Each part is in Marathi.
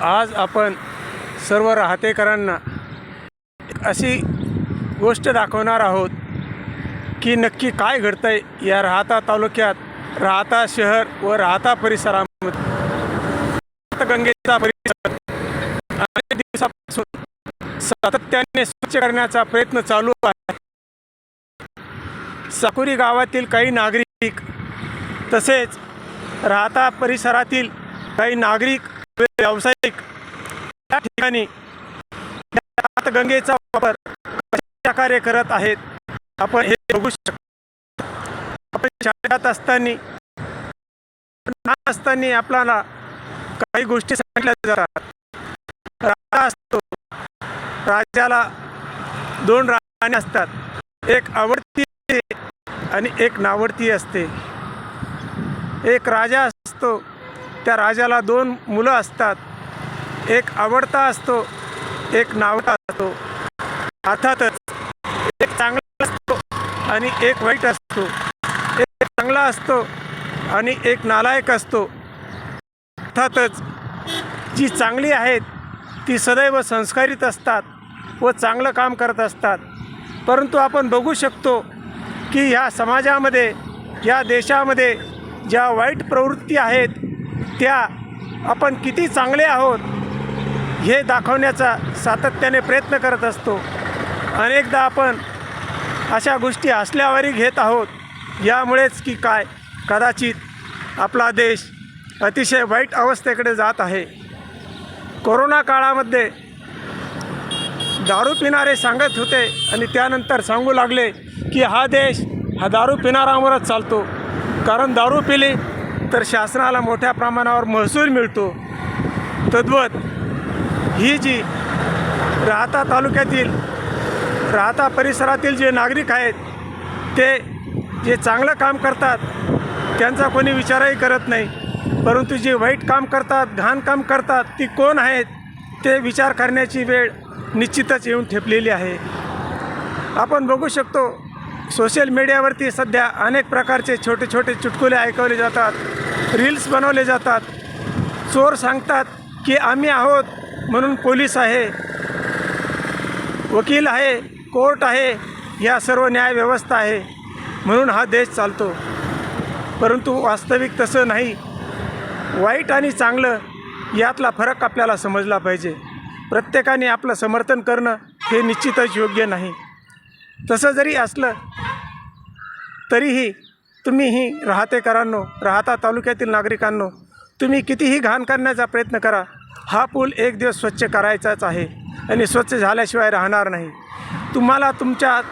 आज आपण सर्व राहतेकरांना अशी गोष्ट दाखवणार आहोत की नक्की काय घडतं आहे या राहता तालुक्यात राहता शहर व राहता परिसरामध्ये. गंगेचा परिसर अनेक दिवसापासून सातत्याने स्वच्छ करण्याचा प्रयत्न चालू आहे. साकुरी गावातील काही नागरिक तसेच राहता परिसरातील काही नागरिक व्यावसायिक या ठिकाणी गंगेचा वापर कशा कार्य करत आहेत आपण हे बघू शकतो. आपण शाळेत असताना असताना आपल्याला काही गोष्टी सांगितल्या जातात. राजा असतो. राजाला दोन राणी असतात. एक आवडती आणि एक नावडती असते. एक राजा असतो. त्या राजाला दोन मुलं असतात. एक आवडता असतो एक नावडता असतो. अर्थातच एक चांगला असतो आणि एक वाईट असतो. एक चांगला असतो आणि एक नालायक असतो. अर्थातच जी चांगली आहेत ती सदैव संस्कारित असतात व चांगलं काम करत असतात. परंतु आपण बघू शकतो की ह्या समाजामध्ये या देशामध्ये ज्या वाईट प्रवृत्ती आहेत त्या आपण किती चांगले आहोत हे दाखवण्याचा सातत्याने प्रयत्न करत असतो. अनेकदा आपण अशा गोष्टी असल्यावरही घेत आहोत. यामुळेच की काय? कदाचित आपला देश अतिशय वाईट अवस्थेकडे जात आहे. कोरोना काळामध्ये दारू पिणारे सांगत होते आणि त्यानंतर सांगू लागले की हा देश हा दारू पिणारावरच चालतो. कारण दारू पिली तर शासनाला मोठ्या प्रमाणावर महसूल मिळतो. तद्वत ही जी राहता तालुक्यातील राहता परिसरातील जे नागरिक आहेत ते जे चांगलं काम करतात त्यांचा कोणी विचारही करत नाही. परंतु जे वाईट काम करतात घाण काम करतात ती कोण आहेत ते विचार करण्याची वेळ निश्चितच येऊन ठेपलेली आहे. आपण बघू शकतो सोशल मीडियावरती सध्या अनेक प्रकारचे छोटे छोटे चुटकुले ऐकवले जातात. रील्स बनवले जातात. चोर सांगतात की आम्ही आहोत म्हणून पोलीस आहे. वकील आहे कोर्ट आहे या सर्व न्यायव्यवस्था आहे म्हणून हा देश चालतो. परंतु वास्तविक तसं नाही. वाईट आणि चांगलं यातला फरक आपल्याला समजला पाहिजे. प्रत्येकाने आपलं समर्थन करणं हे निश्चितच योग्य नाही. तसं जरी असलं तरीही तुम्हीही राहतेकरांनो राहता तालुक्यातील नागरिकांनो तुम्ही कितीही घाण करण्याचा प्रयत्न करा हा पूल एक दिवस स्वच्छ करायचाच आहे आणि स्वच्छ झाल्याशिवाय राहणार नाही. तुम्हाला तुमच्यात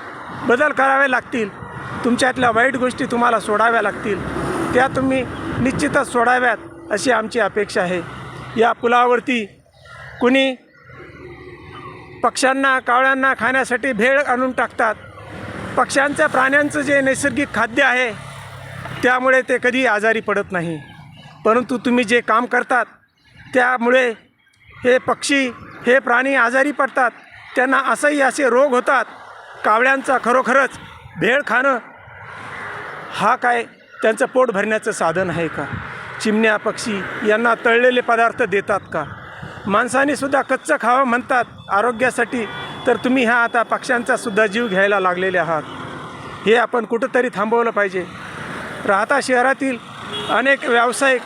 बदल करावे लागतील तुमच्यातल्या वाईट गोष्टी तुम्हाला सोडाव्या लागतील त्या तुम्ही निश्चितच सोडाव्यात अशी आमची अपेक्षा आहे. या पुलावरती कुणी पक्ष्यांना कावळ्यांना खाण्यासाठी भेळ आणून टाकतात. पक्ष्यांच्या प्राण्यांचं जे नैसर्गिक खाद्य आहे त्यामुळे ते कधी आजारी पडत नाही. परंतु तुम्ही जे काम करतात त्यामुळे हे पक्षी हे प्राणी आजारी पडतात. त्यांना असंही असे रोग होतात. कावळ्यांचा खरोखरच भेळ खाणं हा काय त्यांचं पोट भरण्याचं साधन आहे का? चिमण्या पक्षी यांना तळलेले पदार्थ देतात का? माणसाने सुद्धा कच्चं खावं म्हणतात आरोग्यासाठी. तर तुम्ही ह्या आता पक्ष्यांचा सुद्धा जीव घ्यायला लागलेले आहात. हे आपण कुठंतरी थांबवलं पाहिजे. राहता शहरातील अनेक व्यावसायिक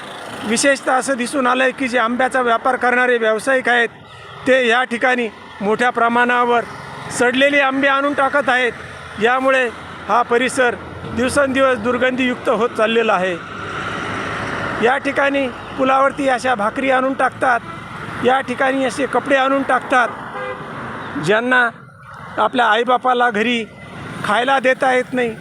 विशेषतः असं दिसून आलं आहे की जे आंब्याचा व्यापार करणारे व्यावसायिक आहेत ते या ठिकाणी मोठ्या प्रमाणावर सडलेले आंबे आणून टाकत आहेत. यामुळे हा परिसर दिवसेंदिवस दुर्गंधीयुक्त होत चाललेला आहे. या ठिकाणी पुलावरती अशा भाकरी आणून टाकतात या ठिकाणी असे कपडे आणून टाकतात ज्यांना आपल्या आईबापाला घरी खायला देता येत नाही.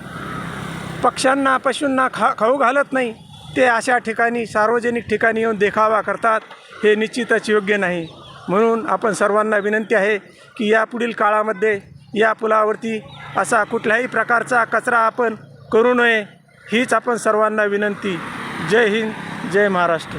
पक्ष्यांना पशूंना खा खाऊ घालत नाही. ते अशा ठिकाणी सार्वजनिक ठिकाणी येऊन देखावा करतात. हे निश्चितच योग्य नाही. म्हणून आपण सर्वांना विनंती आहे की यापुढील काळामध्ये या पुलावरती असा कुठल्याही प्रकारचा कचरा आपण करू नये हीच आपण सर्वांना विनंती. जय हिंद जय महाराष्ट्र.